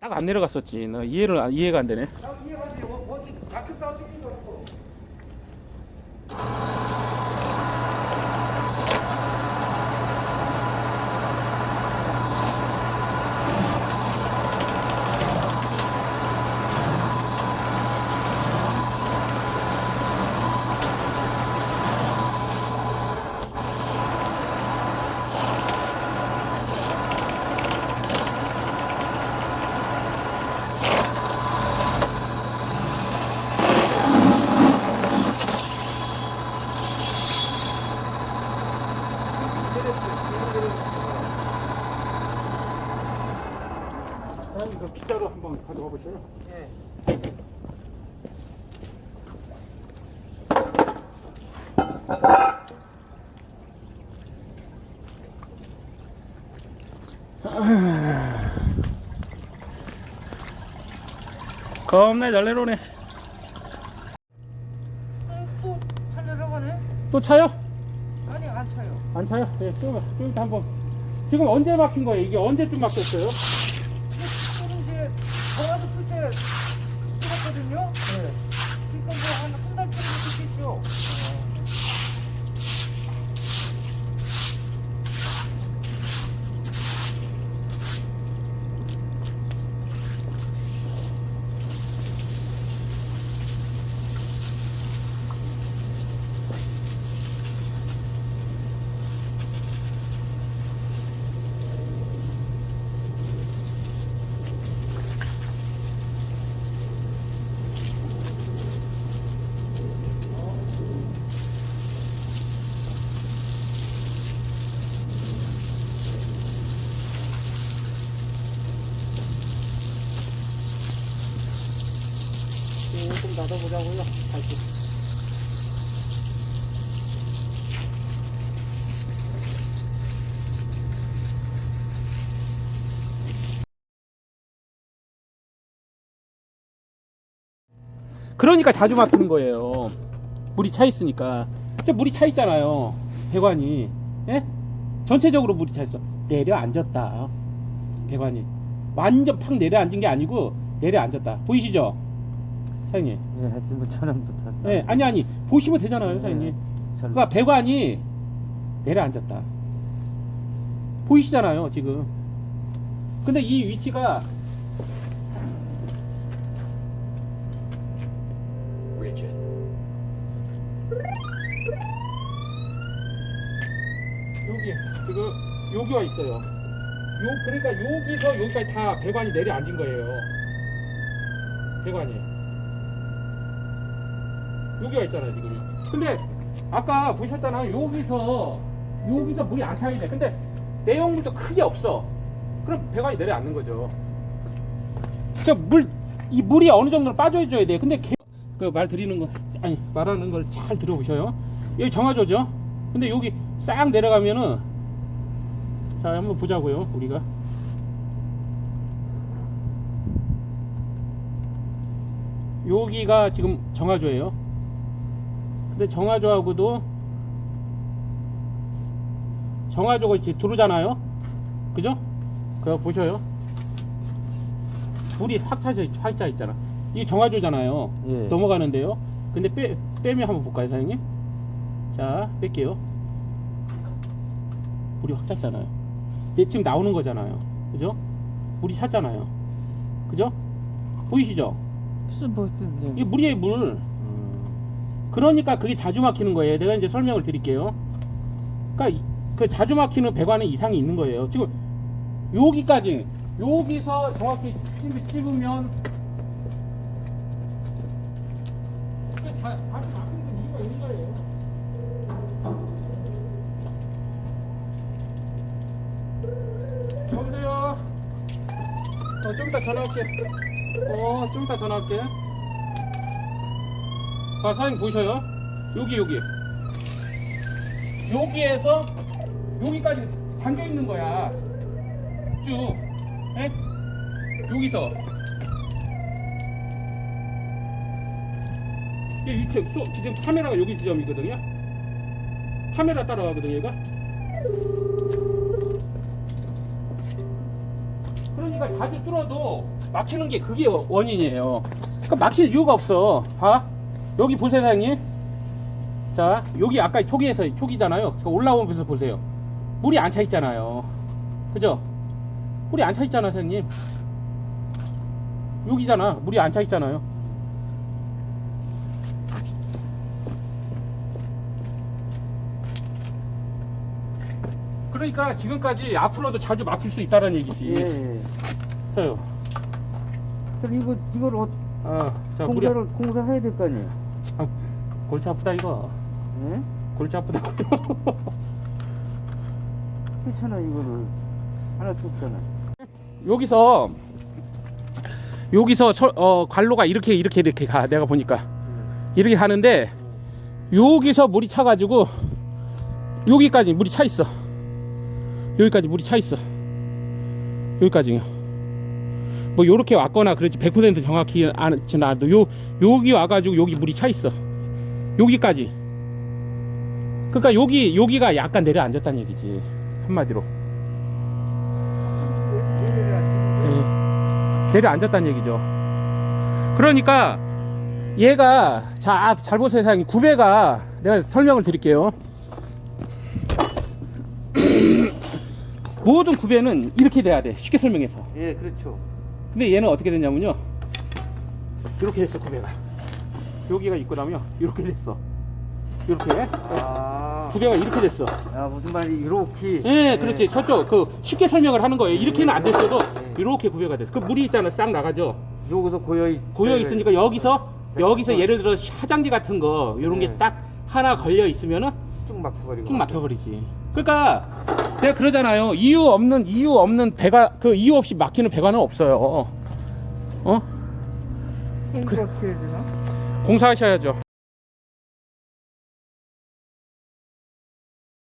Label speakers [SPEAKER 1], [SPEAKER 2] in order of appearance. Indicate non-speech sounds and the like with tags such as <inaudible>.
[SPEAKER 1] 딱 안 내려갔었지. 나 이해를, 이해가 안 되네. 사장님 그 빗자루 한번 가져가 보세요.
[SPEAKER 2] 예.
[SPEAKER 1] 겁나 잘 내려오네.
[SPEAKER 2] 또
[SPEAKER 1] 차요?
[SPEAKER 2] 안 차요.
[SPEAKER 1] 네, 좀, 좀 이따 한번. 지금 언제 막힌 거예요? 이게 언제쯤 막혔어요?
[SPEAKER 2] 이거는 이제 전화도 풀때 찍었거든요.
[SPEAKER 1] 네.
[SPEAKER 2] 지금 뭐한한 달 정도 됐겠죠.
[SPEAKER 1] 조금 닫아보자고요. 다시. 그러니까 자주 막히는 거예요. 물이 차 있으니까. 진짜 물이 차 있잖아요. 배관이. 예? 전체적으로 물이 차 있어. 내려앉았다. 배관이. 완전 팍 내려앉은 게 아니고 내려앉았다. 보이시죠? 사장님.
[SPEAKER 3] 예, 하여튼 뭐 저녁부터.
[SPEAKER 1] 네, 아니 아니 보시면 되잖아요, 사장님. 그러니까 배관이 내려앉았다. 보이시잖아요, 지금. 근데 이 위치가 여기 지금 여기 와 있어요. 요 그러니까 여기서 여기까지 다 배관이 내려앉은 거예요. 배관이. 여기 와 있잖아요 지금. 근데 아까 보셨잖아요. 여기서 여기서 물이 안 돼. 근데 내용물도 크게 없어. 그럼 배관이 내려앉는 거죠. 저 물 이 물이 어느 정도로 빠져줘야 돼. 근데 그 말 드리는 거 아니 말하는 걸 잘 들어보셔요. 여기 정화조죠. 근데 여기 싹 내려가면은 자 한번 보자고요 우리가 여기가 지금 정화조예요. 근데 정화조하고도 정화조가 이제 들어오잖아요. 그죠? 그거 보셔요. 물이 확 차져 차 있잖아. 이 정화조잖아요.
[SPEAKER 3] 예.
[SPEAKER 1] 넘어가는데요. 근데 빼 빼면 한번 볼까요, 사장님? 자, 뺄게요. 물이 확 찼잖아요. 얘 지금 나오는 거잖아요. 그죠? 물이 찼잖아요. 그죠? 보이시죠?
[SPEAKER 3] 그래서 뭐, 예.
[SPEAKER 1] 이게 물이에요, 물.
[SPEAKER 3] 음,
[SPEAKER 1] 그러니까 그게 자주 막히는 거예요. 내가 이제 설명을 드릴게요. 그러니까 이- 그 자주 막히는 배관에 이상이 있는 거예요. 지금 여기까지 여기서 정확히 찝- 찝으면 그 자, 자주 막히는 이유가 있는 거예요. 여보세요. 어, 좀 이따 전화할게. 어, 좀 이따 전화할게. 아, 사장님 보셔요. 여기 여기. 여기에서 여기까지 잠겨 있는 거야. 쭉. 에? 여기서. 얘 위치 쏘, 지금 카메라가 여기 지점이거든요. 카메라 따라가거든요, 얘가. 그러니까 자주 뚫어도 막히는 게 그게 원인이에요. 그러니까 막힐 이유가 없어. 봐. 여기 보세요, 사장님. 자, 여기 아까 초기에서 초기잖아요. 저 올라오면서 보세요. 물이 안 차 있잖아요. 그죠? 물이 안 차 있잖아, 사장님. 여기잖아. 물이 안 차 있잖아요. 그러니까 지금까지 앞으로도 자주 막힐 수 있다는 얘기지.
[SPEAKER 3] 예, 예.
[SPEAKER 1] 저요.
[SPEAKER 3] 그럼 이거 이걸 어,
[SPEAKER 1] 아, 자,
[SPEAKER 3] 공사를 공사해야 될 거 아니에요?
[SPEAKER 1] 참 골치 아프다 이거.
[SPEAKER 3] 예?
[SPEAKER 1] 골치 아프다. <laughs>
[SPEAKER 3] 괜찮아 이거를 하나 수 없잖아.
[SPEAKER 1] 여기서 여기서 서- 어, 관로가 이렇게 이렇게 이렇게 가. 내가 보니까 이렇게 가는데 여기서 물이 차가지고 여기까지 물이 차 있어. 여기까지 물이 차 있어. 여기까지요. 뭐 요렇게 왔거나 그렇지 100% 정확히 않지는 않아도 요 여기 와가지고 여기 물이 차 있어. 여기까지. 그러니까 여기 여기가 약간 내려앉았다는 얘기지 한마디로. 예. 내려앉았다는 얘기죠. 그러니까 얘가 자, 잘 보세요, 사장님. 구배가 내가 설명을 드릴게요. <clears throat> 모든 구배는 이렇게 돼야 돼. 쉽게 설명해서.
[SPEAKER 3] 예, 그렇죠.
[SPEAKER 1] 근데 얘는 어떻게 됐냐면요. 이렇게 됐어, 구배가. 여기가 있고 나면 이렇게 됐어. 이렇게.
[SPEAKER 3] 아,
[SPEAKER 1] 구배가 이렇게 됐어.
[SPEAKER 3] 야 무슨 말이 이렇게.
[SPEAKER 1] 예, 그렇지. 저쪽 그 쉽게 설명을 하는 거예요. 이렇게는 안 됐어도
[SPEAKER 3] 네.
[SPEAKER 1] 이렇게 구배가 됐어. 그 물이 있잖아, 싹 나가죠.
[SPEAKER 3] 여기서 고여 있.
[SPEAKER 1] 고여 있으니까 여기서
[SPEAKER 3] 네.
[SPEAKER 1] 여기서 예를 들어 화장지 같은 거 이런
[SPEAKER 3] 네.
[SPEAKER 1] 게 딱 하나 걸려 있으면은
[SPEAKER 3] 쭉 막혀버리고.
[SPEAKER 1] 쭉 막혀버리지. 그러니까 내가 그러잖아요. 이유 없는 이유 없는 배가 그 이유 없이 막히는 배관은 없어요. 어?
[SPEAKER 3] 그... 어떻게 해야 되나?
[SPEAKER 1] 공사하셔야죠.